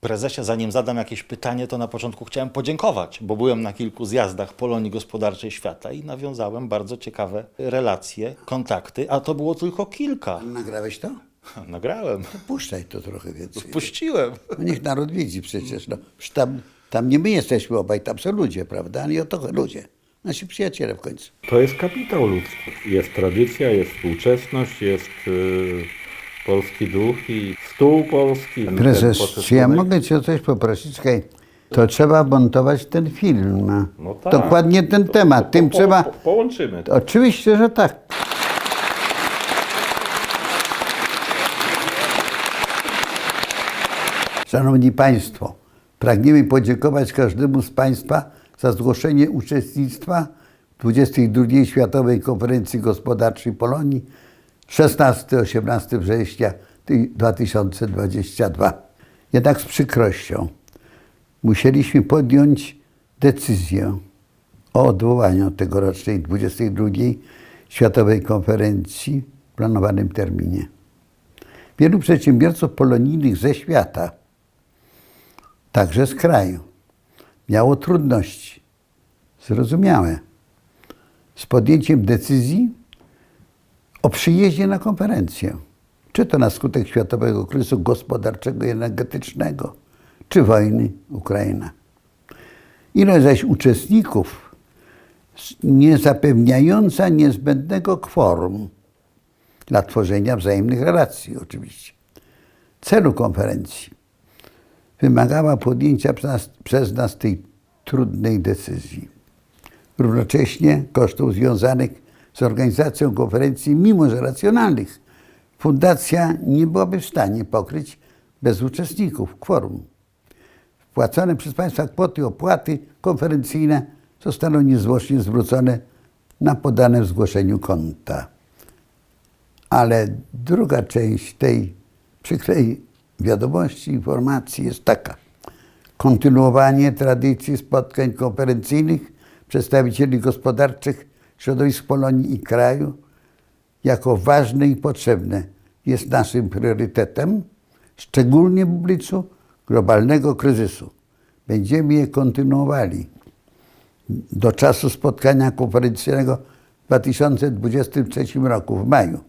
Prezesie, zanim zadam jakieś pytanie, to na początku chciałem podziękować, bo byłem na kilku zjazdach Polonii Gospodarczej Świata i nawiązałem bardzo ciekawe relacje, kontakty, a to było tylko kilka. Nagrałeś to? Nagrałem, Puszczaj to trochę więcej. puściłem. No niech naród widzi przecież. No. Przecież Tam, tam nie my jesteśmy obaj, tam są ludzie, prawda? Nie o to ludzie. Nasi przyjaciele w końcu. To jest kapitał ludzki. Jest tradycja, jest współczesność, jest y, polski duch i stół polski. Prezes, czy ja mogę Cię o coś poprosić? Hej, to trzeba montować ten film. No tak. Dokładnie ten temat. Tym Po- trzeba... Po, połączymy. to. Oczywiście, że tak. Szanowni Państwo, pragniemy podziękować każdemu z Państwa za zgłoszenie uczestnictwa w 22 Światowej Konferencji Gospodarczej Polonii 16-18 września 2022. Jednak z przykrością musieliśmy podjąć decyzję o odwołaniu tegorocznej 22 Światowej Konferencji w planowanym terminie. Wielu przedsiębiorców polonijnych ze świata, także z kraju, miało trudności, zrozumiałe, z podjęciem decyzji o przyjeździe na konferencję. Czy to na skutek światowego kryzysu gospodarczego i energetycznego, czy wojny Ukraina. Ilość zaś uczestników nie zapewniająca niezbędnego kworum dla tworzenia wzajemnych relacji oczywiście. Celu konferencji wymagała podjęcia przez przez nas tej trudnej decyzji. Równocześnie kosztów związanych z organizacją konferencji, mimo że racjonalnych, fundacja nie byłaby w stanie pokryć bez uczestników kworum. Wpłacone przez Państwa kwoty opłaty konferencyjne zostaną niezwłocznie zwrócone na podane w zgłoszeniu konta. Ale druga część tej przykrej wiadomości, informacji jest taka. Kontynuowanie tradycji spotkań konferencyjnych przedstawicieli gospodarczych środowisk Polonii i kraju jako ważne i potrzebne jest naszym priorytetem, szczególnie w obliczu globalnego kryzysu. Będziemy je kontynuowali do czasu spotkania konferencyjnego w 2023 roku, w maju.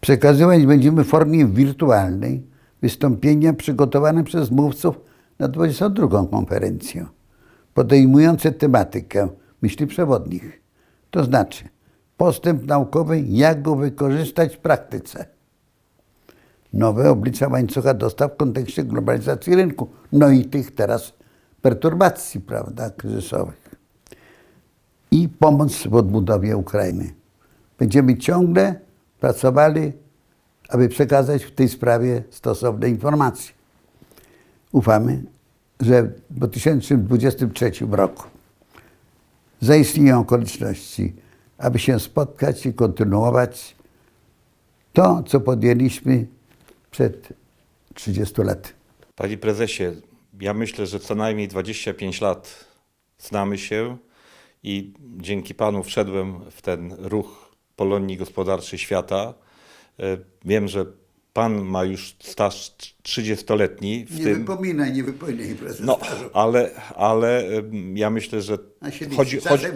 Przekazywać będziemy w formie wirtualnej wystąpienia przygotowane przez mówców na 22 konferencję, podejmujące tematykę myśli przewodnich, to znaczy postęp naukowy, jak go wykorzystać w praktyce nowe oblicza łańcucha dostaw w kontekście globalizacji rynku, no i tych teraz perturbacji, prawda, kryzysowych. I pomoc w odbudowie Ukrainy. Będziemy ciągle pracowali, aby przekazać w tej sprawie stosowne informacje. Ufamy, że w 2023 roku zaistnieją okoliczności, aby się spotkać i kontynuować to, co podjęliśmy przed 30 laty. Panie prezesie, ja myślę, że co najmniej 25 lat znamy się i dzięki panu wszedłem w ten ruch Polonii Gospodarczej Świata. E, Wiem, że pan ma już staż 30-letni w Nie tym. wypominaj, nie wypominaj prezes. No, ale, ale ja myślę, że chodzi, chodzi,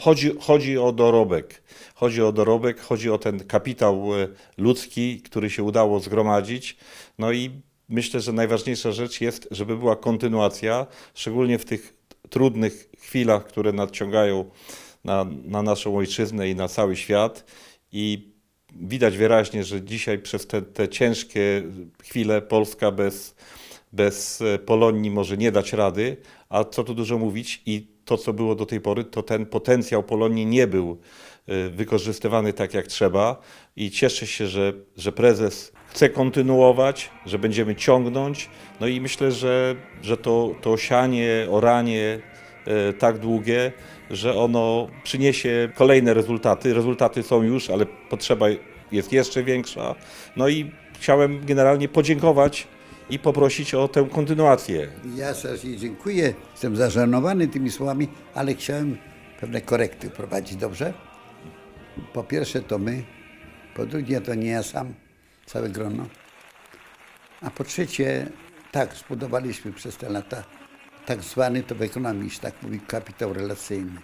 chodzi, chodzi o dorobek. Chodzi o dorobek, chodzi o ten kapitał e, ludzki, który się udało zgromadzić. No i myślę, że najważniejsza rzecz jest, żeby była kontynuacja, szczególnie w tych trudnych chwilach, które nadciągają na, na naszą ojczyznę i na cały świat. I widać wyraźnie, że dzisiaj przez te, te ciężkie chwile Polska bez, bez e, Polonii może nie dać rady, a co tu dużo mówić i to, co było do tej pory, to ten potencjał Polonii nie był e, wykorzystywany tak jak trzeba. I cieszę się, że, że prezes chce kontynuować, że będziemy ciągnąć, no i myślę, że, że to, to sianie, oranie e, tak długie, że ono przyniesie kolejne rezultaty. Rezultaty są już, ale potrzeba jest jeszcze większa. No i chciałem generalnie podziękować i poprosić o tę kontynuację. Ja serdecznie dziękuję. Jestem zażenowany tymi słowami, ale chciałem pewne korekty wprowadzić, dobrze? Po pierwsze to my, po drugie to nie ja sam, całe grono. A po trzecie Tak, zbudowaliśmy przez te lata tak zwany, to w ekonomii tak mówi, kapitał relacyjny.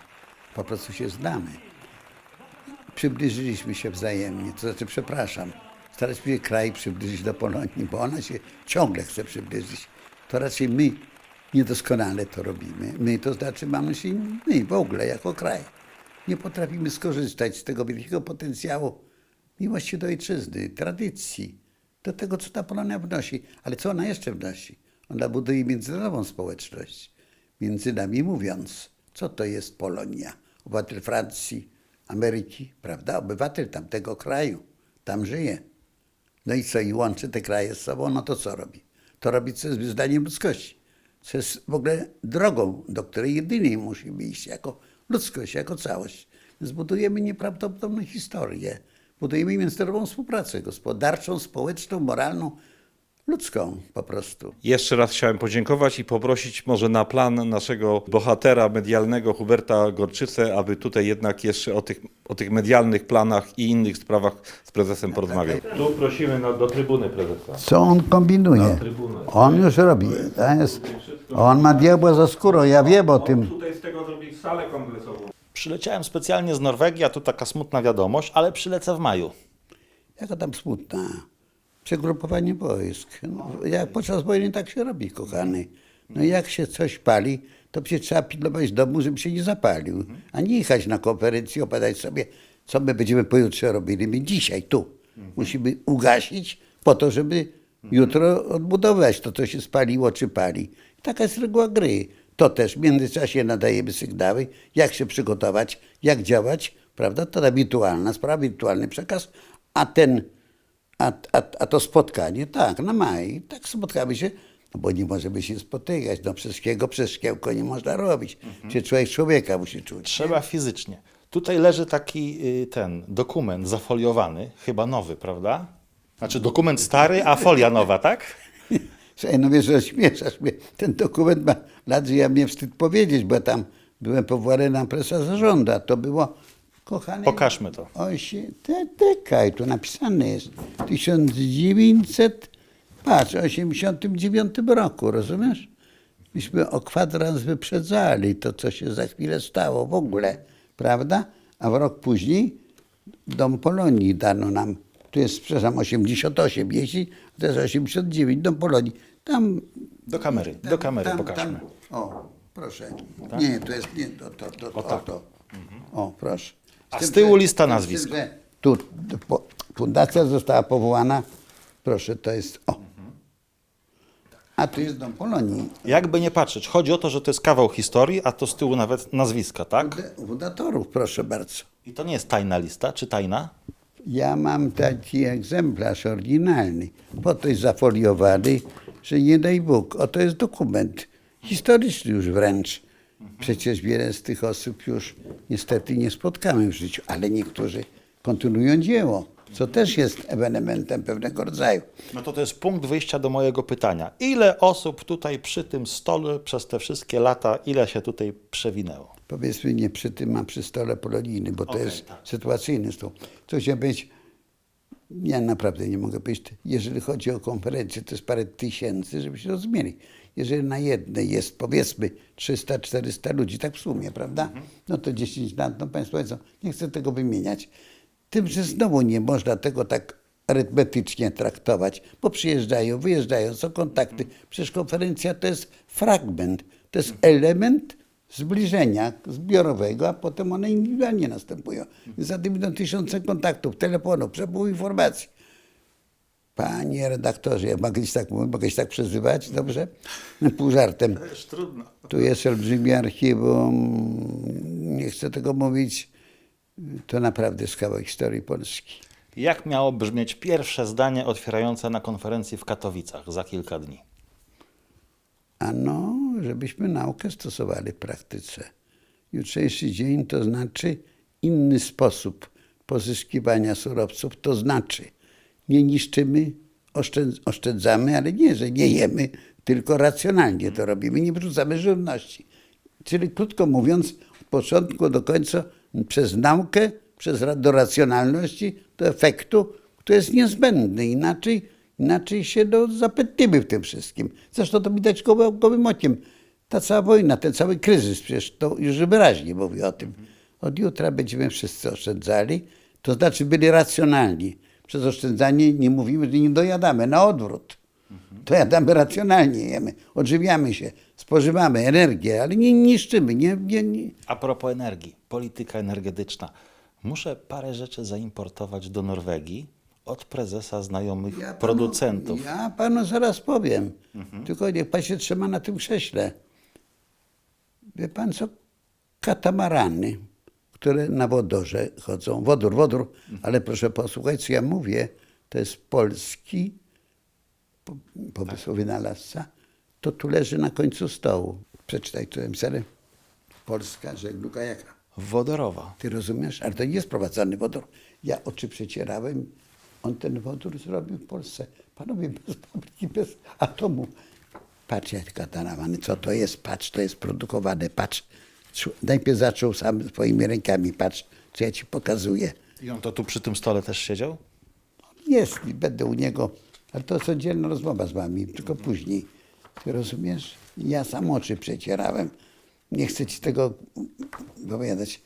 Po prostu się znamy. Przybliżyliśmy się wzajemnie, to znaczy, przepraszam, staraliśmy się kraj przybliżyć do Polonii, bo ona się ciągle chce przybliżyć. To raczej my niedoskonale to robimy. My, to znaczy mamy się, my w ogóle jako kraj. Nie potrafimy skorzystać z tego wielkiego potencjału miłości do ojczyzny, tradycji, do tego, co ta Polonia wnosi. Ale co ona jeszcze wnosi? Ona buduje międzynarodową społeczność. Między nami mówiąc, co to jest Polonia? Obywatel Francji, Ameryki, prawda? Obywatel tamtego kraju, tam żyje. No i co? I łączy te kraje z sobą, no to co robi? To robi, co jest wyznaniem ludzkości. Co jest w ogóle drogą, do której jedynej musimy iść jako ludzkość, jako całość. Więc budujemy nieprawdopodobną historię. Budujemy międzynarodową współpracę gospodarczą, społeczną, moralną, ludzką po prostu. Jeszcze raz chciałem podziękować i poprosić może na plan naszego bohatera medialnego Huberta Gorczycę, aby tutaj jednak jeszcze o tych, o tych medialnych planach i innych sprawach z prezesem porozmawiał. Tu prosimy na, do trybuny prezesa. Co on kombinuje? trybunę. On już robi. To jest, on ma diabła za skórą, ja wiem o tym. Tutaj z tego zrobić salę kongresową. Przyleciałem specjalnie z Norwegii, a tu taka smutna wiadomość, ale przylecę w maju. Jaka tam smutna. Przegrupowanie wojsk. No, jak podczas wojny tak się robi, kochany. No jak się coś pali, to przecież trzeba pilnować domu, żeby się nie zapalił. A nie jechać na konferencję, opowiadać sobie, co my będziemy pojutrze robili. My dzisiaj, tu. Musimy ugasić po to, żeby jutro odbudować to, co się spaliło czy pali. Taka jest reguła gry. To też w międzyczasie nadajemy sygnały, jak się przygotować, jak działać, prawda? To ta wirtualna sprawa, wirtualny przekaz, a ten a, a, a to spotkanie, tak, na maj, tak spotkamy się, no bo nie możemy się spotykać, no przez szkiego, przez szkiełko nie można robić. Czy człowiek człowieka musi czuć. Trzeba fizycznie. Tutaj leży taki y, ten dokument zafoliowany, chyba nowy, prawda? Znaczy dokument stary, a folia nowa, tak? Słuchaj, no wiesz, rozśmieszasz mnie. Ten dokument ma lat, że ja mnie wstyd powiedzieć, bo tam byłem powołany na presa zarządu, a to było, kochany... Pokażmy to. Osie, te, tekaj, tu napisane jest. 1900, patrz, 89 roku, rozumiesz? Myśmy o kwadrans wyprzedzali to, co się za chwilę stało w ogóle, prawda? A w rok później Dom Polonii dano nam. Tu jest, przepraszam, 88 jeśli, to jest 89, Dom Polonii. Tam... Do kamery, tam, do kamery tam, pokażmy. Tam, o, proszę. Nie, to jest, nie, to, to, to, to, tak. to. O, proszę. A z tyłu lista nazwisk. że Tu, po, fundacja została powołana, proszę, to jest, o. A tu jest Dom Polonii. Jakby nie patrzeć, chodzi o to, że to jest kawał historii, a to z tyłu nawet nazwiska, tak? Funda- Fundatorów, proszę bardzo. I to nie jest tajna lista, czy tajna? Ja mam taki egzemplarz oryginalny, po to jest zafoliowany, że nie daj Bóg. Oto jest dokument historyczny już wręcz. Przecież wiele z tych osób już niestety nie spotkamy w życiu, ale niektórzy kontynuują dzieło, co też jest ewenementem pewnego rodzaju. No to to jest punkt wyjścia do mojego pytania. Ile osób tutaj przy tym stole przez te wszystkie lata, ile się tutaj przewinęło? Powiedzmy nie przy tym, a przy stole polonijnym, bo to Okej, jest tak. sytuacyjny stół. Co się być, ja naprawdę nie mogę powiedzieć, jeżeli chodzi o konferencję, to jest parę tysięcy, żebyście rozumieli. Jeżeli na jednej jest powiedzmy 300-400 ludzi, tak w sumie, prawda? No to 10 lat, no Państwo powiedzą, nie chcę tego wymieniać. Tym, że znowu nie można tego tak arytmetycznie traktować, bo przyjeżdżają, wyjeżdżają, są kontakty. Przecież konferencja to jest fragment, to jest element zbliżenia zbiorowego, a potem one indywidualnie następują. Za tym idą tysiące kontaktów, telefonów, przepływ informacji. Panie redaktorze, ja mogę się tak mówić, mogę się tak przezywać, dobrze? Pół żartem. Też trudno. Tu jest olbrzymie archiwum, nie chcę tego mówić. To naprawdę jest kawał historii Polski. Jak miało brzmieć pierwsze zdanie otwierające na konferencji w Katowicach za kilka dni? Ano, żebyśmy naukę stosowali w praktyce. Jutrzejszy dzień to znaczy inny sposób pozyskiwania surowców, to znaczy nie niszczymy, oszczędz, oszczędzamy, ale nie, że nie jemy, tylko racjonalnie to robimy, nie wrzucamy żywności. Czyli krótko mówiąc, od początku do końca przez naukę, przez do racjonalności, do efektu, który jest niezbędny. Inaczej Inaczej się no, w tym wszystkim. Zresztą to widać goły, gołym okiem. Ta cała wojna, ten cały kryzys, przecież to już wyraźnie mówi o tym. Od jutra będziemy wszyscy oszczędzali, to znaczy byli racjonalni. Przez oszczędzanie nie mówimy, że nie dojadamy, na odwrót. Dojadamy racjonalnie, jemy, odżywiamy się, spożywamy energię, ale nie niszczymy, nie, nie, nie. A propos energii, polityka energetyczna. Muszę parę rzeczy zaimportować do Norwegii od prezesa znajomych Ja panu- producentów. Ja panu zaraz powiem. Tylko niech pan się trzyma na tym krześle. Wie pan co? Katamarany, które na wodorze chodzą. Wodór, wodór, ale proszę posłuchać, co ja mówię. To jest polski po- pomysł wynalazca. To tu leży na końcu stołu. Przeczytaj to emsele. Polska żegluga jaka? Wodorowa. Ty rozumiesz? Ale to nie jest prowadzony wodór. Ja oczy przecierałem, on ten wodór zrobił w Polsce. Panowie, bez fabryki, bez atomu. Patrz, jak kataramany, co to jest? Patrz, to jest produkowane, patrz. Najpierw zaczął sam swoimi rękami, patrz, co ja ci pokazuję. I on to tu przy tym stole też siedział? Jest i będę u niego, ale to jest oddzielna rozmowa z wami, tylko później. Ty rozumiesz? Ja sam oczy przecierałem. Nie chcę ci tego opowiadać.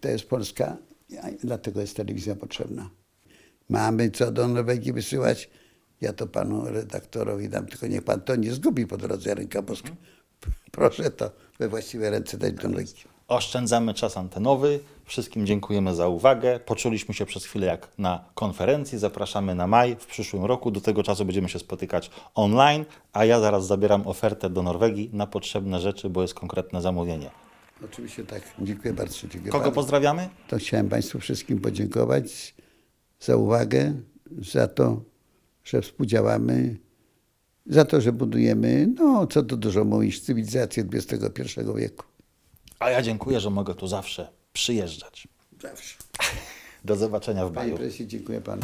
To jest Polska, dlatego jest telewizja potrzebna. Mamy co do Norwegii wysyłać. Ja to panu redaktorowi dam, tylko niech pan to nie zgubi po drodze ręka boska. Proszę to we właściwe ręce dać do Norwegii. Oszczędzamy czas antenowy. Wszystkim dziękujemy za uwagę. Poczuliśmy się przez chwilę jak na konferencji. Zapraszamy na maj w przyszłym roku. Do tego czasu będziemy się spotykać online, a ja zaraz zabieram ofertę do Norwegii na potrzebne rzeczy, bo jest konkretne zamówienie. Oczywiście tak. Dziękuję bardzo. Dziękuję Kogo panu. pozdrawiamy? to chciałem Państwu wszystkim podziękować za uwagę, za to, że współdziałamy, za to, że budujemy, no co tu dużo mówić, cywilizację XXI wieku. A ja dziękuję, że mogę tu zawsze przyjeżdżać. Zawsze. Do zobaczenia w Panie maju. prezesie, dziękuję Panu.